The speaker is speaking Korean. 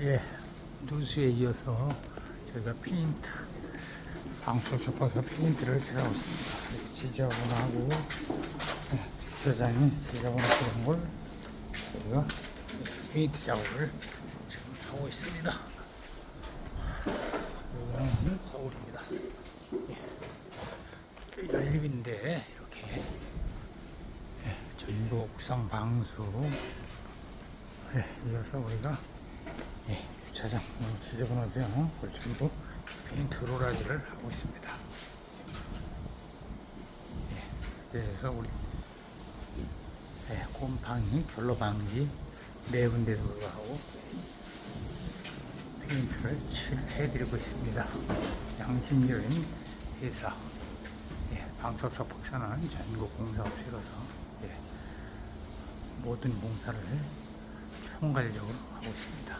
예, 누수에 이어서 저희가 페인트, 방석 접어서 페인트를 칠하고 있습니다. 지저분하고, 예, 주차장이 지저분하고 그런 걸 저희가 페인트 작업을 지금 하고 있습니다. 여기는 서울입니다. 예. 연립인데, 이렇게, 예, 전부 옥상 방수, 네, 이어서 우리가 예, 주차장 너무 지저분하죠? 그걸 전부 페인트 로라지를 하고 있습니다. 예, 그래서 우리 예, 곰팡이 결로 방지 네 군데도 불구하고 페인트를 칠해드리고 있습니다. 양심적인 회사 예, 방석사 폭사는 전국 공사업체로서 예, 모든 공사를 총괄적으로 하고 있습니다.